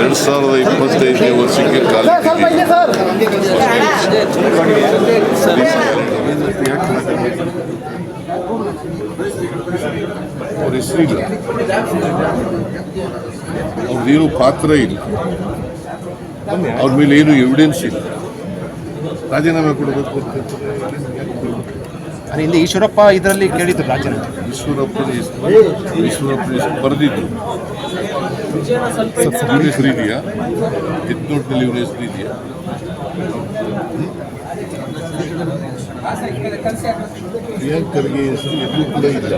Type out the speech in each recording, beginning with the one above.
ಎರಡು ಸಾವಿರದ ಇಪ್ಪತ್ತೈದನೇ ವರ್ಷಕ್ಕೆ ಅವ್ರ ಹೆಸರಿಲ್ಲ ಅವ್ರದ್ದೇನು ಪಾತ್ರ ಇಲ್ಲ. ಅವ್ರ ಮೇಲೆ ಏನು ಎವಿಡೆನ್ಸ್ ಇಲ್ಲ. ರಾಜೀನಾಮೆ ಕೊಡಬೇಕು ಹಿಂದೆ ಈಶ್ವರಪ್ಪ ಇದರಲ್ಲಿ ಕೇಳಿದ್ರು ರಾಜ್ಯ ಈಶ್ವರಪ್ಪ ಈಶ್ವರಪ್ಪ ಬರೆದಿದ್ರು. ಹೆಸರು ಇದೆಯಾ? ಇದೆಯಾ? ಪ್ರಿಯಾಂಕರ್ಗೆ ಹೆಸರು ಕೂಡ ಇಲ್ಲ.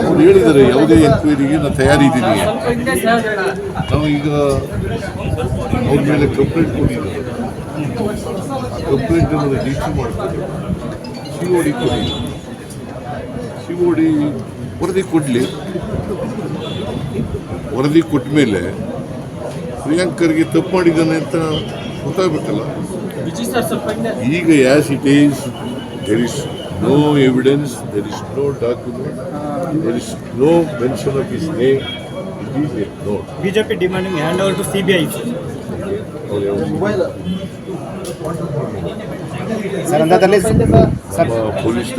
ಅವ್ರು ಹೇಳಿದ್ದಾರೆ, ಯಾವುದೇ ಎನ್ಕ್ವೈರಿಗೆ ನಾನು ತಯಾರಿದ್ದೀನಿ ನಾವು ಈಗ ಅವ್ರ ಮೇಲೆ ಕಂಪ್ಲೇಂಟ್ ಕೊಟ್ಟಿದ್ದಾರೆ ಆ ಕಂಪ್ಲೇಂಟ್ ಅನ್ನು ಡಿ ಸಿ ಮಾಡ್ತಾರೆ. ಸಿ ಓ ಡಿ ಕೊಡಿ. ಸಿ ಓ ಡಿ ವರದಿ ಕೊಡಲಿ. ವರದಿ ಕೊಟ್ಟ ಮೇಲೆ ಪ್ರಿಯಾಂಕರ್ಗೆ ತಪ್ಪು ಮಾಡಿದ್ದಾನೆ ಅಂತ ಗೊತ್ತಾಗಬೇಕಲ್ಲ. ಈಗ as it is there is no evidence there is no document there is no mention of his name BJP demanding hand over to CBI sir ಅಂದಾದಲ್ಲಿ sir police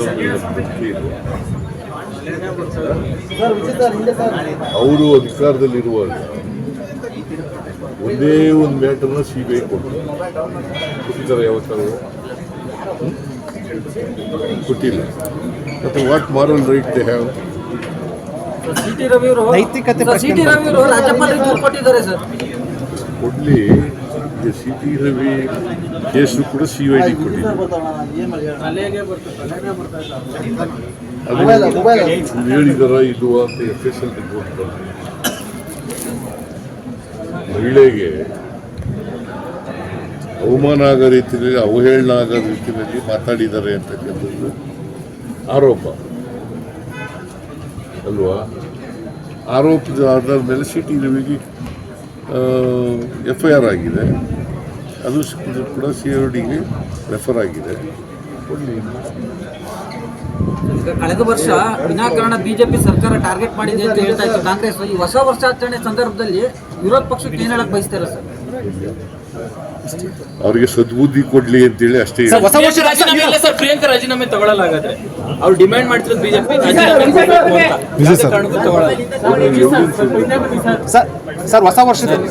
ಅವರು ಅಧಿಕಾರದಲ್ಲಿರುವಾಗ ಒಂದೇ ಒಂದು ಮ್ಯಾಟರ್ನ ಸಿ ಬಿ ಐ ಕೊಟ್ಟರು. ಕೊಟ್ಟಿದ್ದಾರೆ ಯಾವತ್ತಾರು? ಕೊಟ್ಟಿಲ್ಲ. ಮತ್ತೆ what moral right they have C T Ravi ಅವರು ನೈತಿಕತೆ ಸಿ ಸಿಟಿ ರವಿ ಅವರು ರಾಜ್ಯಪಾಲರಿಗೆ ದೂರು ಕೊಟ್ಟಿದ್ದಾರೆ ಸರ್. ಕೊಡ್ಲಿ. C T C T Ravi case ಕೂಡ ಸಿ ಐ ಡಿ ಅದು ಹೇಳಿದಾರ ಇದು ಅಂತ ಎಫ್ ಎಸ್ ಎಲ್ ರಿಪೋರ್ಟ್ ಮಹಿಳೆಗೆ ಅವಮಾನ ಆಗೋ ರೀತಿಯಲ್ಲಿ ಅವಹೇಳನ ಆಗೋ ರೀತಿಯಲ್ಲಿ ಮಾತಾಡಿದ್ದಾರೆ ಅಂತಕ್ಕಂಥದ್ದು ಆರೋಪ. ಅಲ್ವಾ? ಆರೋಪದ ಆಧಾರದ ಮೇಲೆ ಸಿ ಟಿ ರವಿಗೆ ಎಫ್ ಐ ಆರ್ ಆಗಿದೆ. ಅದು ಕೂಡ ಸಿ ಆರ್ ಡಿಗೆ ರೆಫರ್ ಆಗಿದೆ. ಕಳೆದ ವರ್ಷ ವಿನಾಕಾರಣ ಬಿಜೆಪಿ ಸರ್ಕಾರ ಟಾರ್ಗೆಟ್ ಮಾಡಿದೆ ಅಂತ ಹೇಳ್ತಾ ಇತ್ತು ಕಾಂಗ್ರೆಸ್. ಈ ಹೊಸ ವರ್ಷಾಚರಣೆ ಸಂದರ್ಭದಲ್ಲಿ ವಿರೋಧ ಪಕ್ಷಕ್ಕೆ ಏನು ಹೇಳಕ್ ಬಯಸ್ತಾರೆ ಸರ್? ಅವರಿಗೆ ಸದ್ಬುದ್ಧಿ ಕೊಡ್ಲಿ ಅಂತೇಳಿ ಅಷ್ಟೇ ಪ್ರಿಯಾಂಕಾ ರಾಜೀನಾಮೆ ತಗೊಳ್ಳಲ್ಲ ಹಾಗಾದ್ರೆ ಅವ್ರು ಡಿಮ್ಯಾಂಡ್ ಮಾಡ್ತಿರೋದು ಬಿಜೆಪಿ ಸರ್. ಸರ್ ಸರ್ ಹೊಸ ವರ್ಷದಲ್ಲಿ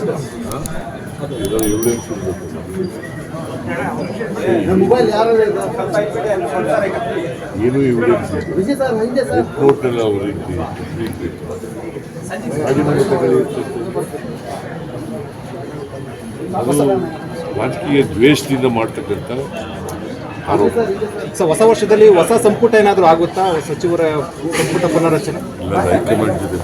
ಇರಬೇಕು ಏನು ಎವಿಡೆನ್ಸ್ ಇಲ್ಲ. ಕೋರ್ಟ್ನಲ್ಲಿ ಅವರು ರೀತಿ ರಾಜೀನಾಮೆ ತಗೊಳ್ಳಿ ಅಂತ ಅದು ರಾಜಕೀಯ ದ್ವೇಷದಿಂದ ಮಾಡ್ತಕ್ಕಂಥ ಆರೋಪ. ಸರ್ ಹೊಸ ವರ್ಷದಲ್ಲಿ ಹೊಸ ಸಂಪುಟ ಏನಾದರೂ ಆಗುತ್ತಾ? ಸಚಿವರ ಸಂಪುಟ ಪುನರಚನೆ ಎಲ್ಲ ಹೈಕಮಾಂಡ್ ಜೊತೆ